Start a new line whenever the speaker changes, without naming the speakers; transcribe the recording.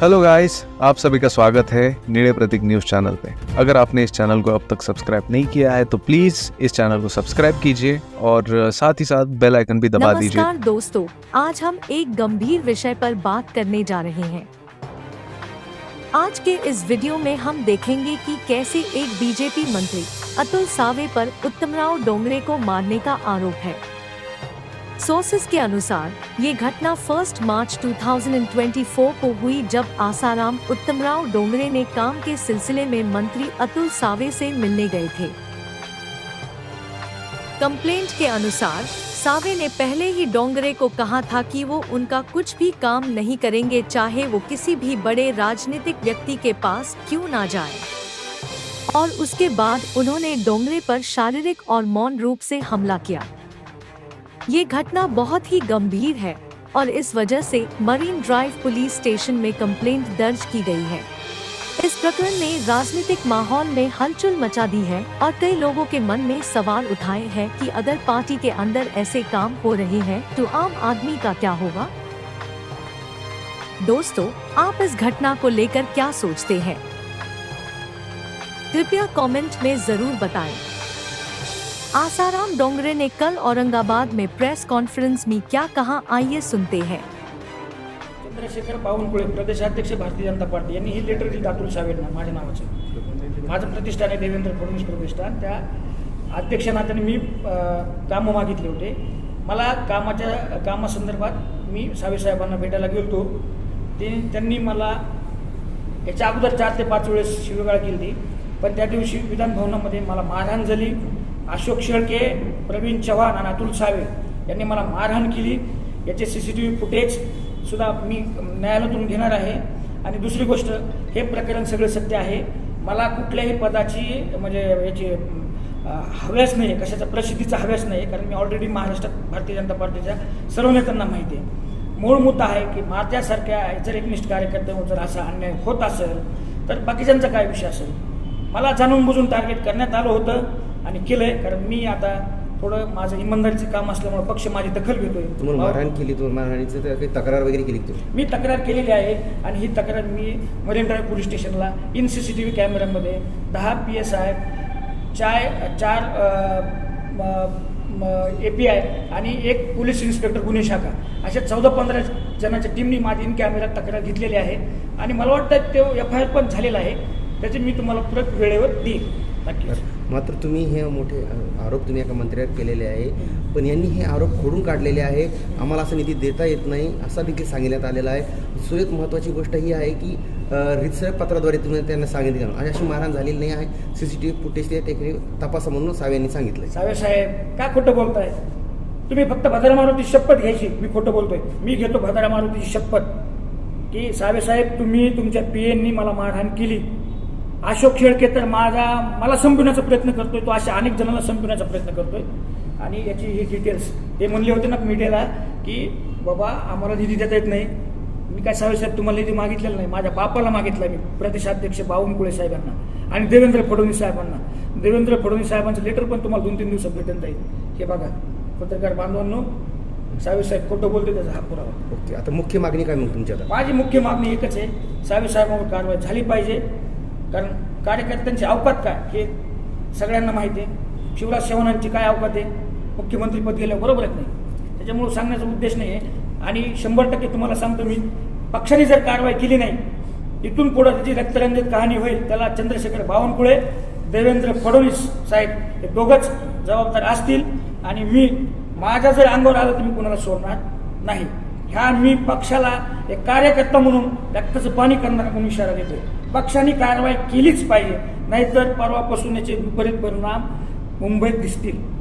Hello guys आप सभी का स्वागत है नीड़े प्रतीक न्यूज़ चैनल पे। अगर आपने इस चैनल को अब तक सब्सक्राइब नहीं किया है तो प्लीज़ इस चैनल को सब्सक्राइब कीजिए और साथ ही साथ बेल आइकन भी दबा दीजिए।
नमस्कार दोस्तों, आज हम एक गंभीर विषय पर बात करने जा रहे हैं। आज के इस वीडियो में हम देखेंगे कि कैसे एक बीजेपी मंत्री अतुल सावे पर उत्तमराव डोंगरे को मारने का आरोप है। सोर्सेस के अनुसार, ये घटना फ़र्स्ट मार्च 2024 को हुई जब आसाराम उत्तमराव डोंगरे ने काम के सिलसिले में मंत्री अतुल सावे से मिलने गए थे। कंप्लेंट के अनुसार, सावे ने पहले ही डोंगरे को कहा था कि वो उनका कुछ भी काम नहीं करेंगे, चाहे वो किसी भी बड़े राजनीतिक व्यक्ति के पास क्यों ना जाए। और उसके बाद उन्होंने डोंगरे पर शारीरिक और मौन रूप से हमला किया। ये घटना बहुत ही गंभीर है और इस वजह से मरीन ड्राइव पुलिस स्टेशन में कंप्लेंट दर्ज की गई है। इस प्रकरण ने राजनीतिक माहौल में हलचल मचा दी है और कई लोगों के मन में सवाल उठाए हैं कि अगर पार्टी के अंदर ऐसे काम हो रहे हैं तो आम आदमी का क्या होगा? दोस्तों, आप इस घटना को लेकर क्या सोचते हैं? कृपया कमेंट में ज़रूर बताएँ। आसाराम डोंगरे ने कल औरंगाबाद में प्रेस कॉन्फ्रेंस में क्या कहा आइए सुनते हैं।
चंद्रशेखर बावनकुळे प्रदेशाध्यक्ष भारतीय जनता पार्टी यांनी ही लेटर दिली अतुल सावेंना माझ्या नावाचं. माझं प्रतिष्ठान आहे देवेंद्र फडणवीस प्रतिष्ठान त्या अध्यक्षनात्याने मी कामं मागितले होते. मला कामाच्या कामासंदर्भात मी सावेसाहेबांना भेटायला गेलो ते त्यांनी मला याच्या अगोदर चार ते पाच वेळेस शिवगाळ केली पण त्या दिवशी विधानभवनामध्ये मला मारहाण झाली. अशोक शेळके प्रवीण चव्हाण आणि अतुल सावे यांनी मला मारहाण केली. याचे C C T V footage सुद्धा मी न्यायालयातून घेणार आहे. आणि दुसरी गोष्ट हे प्रकरण सगळं सत्य आहे. मला कुठल्याही पदाची म्हणजे याची हव्यास नाही आहे कशाचा प्रसिद्धीचा हव्यास नाही आहे कारण मी ऑलरेडी महाराष्ट्रात भारतीय जनता पार्टीच्या सर्व नेत्यांना माहिती आहे. मूळ मुद्दा आहे की माझ्यासारख्या जर एकनिष्ठ कार्यकर्त्यांवर जर असा अन्याय होत असेल तर बाकीच्यांचा काय विषय असेल? मला जाणून बुजून टार्गेट करण्यात आलं होतं. आणि केलंय. कारण मी आता थोडं माझं इमानदारीचं काम असल्यामुळे पक्ष माझी दखल घेतोय.
तुम्हाला मारहाण केली तुम्हाला मारहाणीचं काही तक्रार वगैरे केली तुम्ही?
मी तक्रार केलेली आहे आणि ही तक्रार मी मरीन ड्राईव्ह पोलीस स्टेशनला in C C T V कॅमेऱ्यामध्ये दहा पी एस आय चाय चार ए पी आय आणि एक पोलीस इन्स्पेक्टर गुन्हे शाखा. अशा चौदा पंधरा जणांच्या टीमनी माझी इन कॅमेऱ्यात तक्रार घेतलेली आहे. आणि मला वाटतं ते एफ आय आर पण झालेला आहे. त्याची मी तुम्हाला परत वेळेवर देईन. नक्कीच.
मात्र तुम्ही हे मोठे आरोप तुम्ही एका मंत्र्यावर केलेले आहे. पण यांनी हे आरोप खोडून काढलेले आहे. आम्हाला असं निधी देता येत नाही असा देखील सांगण्यात आलेला आहे. सुरेत महत्त्वाची गोष्ट ही आहे की रितसर पत्राद्वारे तुम्ही त्यांना सांगितलं आणि अशी मारहाण झालेली नाही आहे. C C T V footage ते टेक्निक तपासा म्हणून सावे यांनी सांगितलं
सावे साहेब काय खोटं बोलताय तुम्ही फक्त भद्रा मारुतीची शपथ घ्यायची. मी खोटं बोलतोय. मी घेतो भद्रा मारुतीची शपथ. की सावे साहेब तुम्ही तुमच्या पी एननी मला मारहाण केली. अशोक शेळके तर माझा मला संपवण्याचा प्रयत्न करतोय तो अशा अनेक जणांना संपवण्याचा प्रयत्न करतोय. आणि याची ही डिटेल्स ते म्हणले होते ना मीडियाला की बाबा आम्हाला निधी देता येत नाही. मी काय साहेब तुम्हाला निधी मागितलेला नाही. माझ्या बापाला मागितला मी प्रदेशाध्यक्ष बावनकुळे साहेबांना आणि देवेंद्र फडणवीस साहेबांना. देवेंद्र फडणवीस साहेबांचं लेटर पण तुम्हाला दोन तीन दिवसात भेटून जाईल. हे बघा पत्रकार बांधवांनो सावे साहेब खोटं बोलते त्याचा हा पुरावा.
ओके आता मुख्य मागणी काय मग तुमच्या आता?
माझी मुख्य मागणी एकच आहे सावे साहेबांवर कारवाई झाली पाहिजे. कारण कार्यकर्त्यांची अवकात काय? हे सगळ्यांना माहिती आहे. शिवराज चव्हाणांची काय अवकात आहे? मुख्यमंत्रीपद गेलं बरोबर आहे नाही. त्याच्यामुळं सांगण्याचा उद्देश नाही आहे. आणि शंभर टक्के तुम्हाला सांगतो मी पक्षाने जर कारवाई केली नाही इथून पुढे त्याची रक्तरंजित कहाणी होईल त्याला चंद्रशेखर बावनकुळे देवेंद्र फडणवीस साहेब हे दोघंच जबाबदार असतील. आणि मी माझ्या जर अंगावर आलं तर मी कुणाला सोडणार नाही. ह्या मी पक्षाला एक कार्यकर्ता म्हणून रक्ताचं पाणी करणारा म्हणून इशारा देतोय. पक्षाने कारवाई केलीच पाहिजे नाहीतर परवापासून याचे विपरीत परिणाम मुंबईत दिसतील.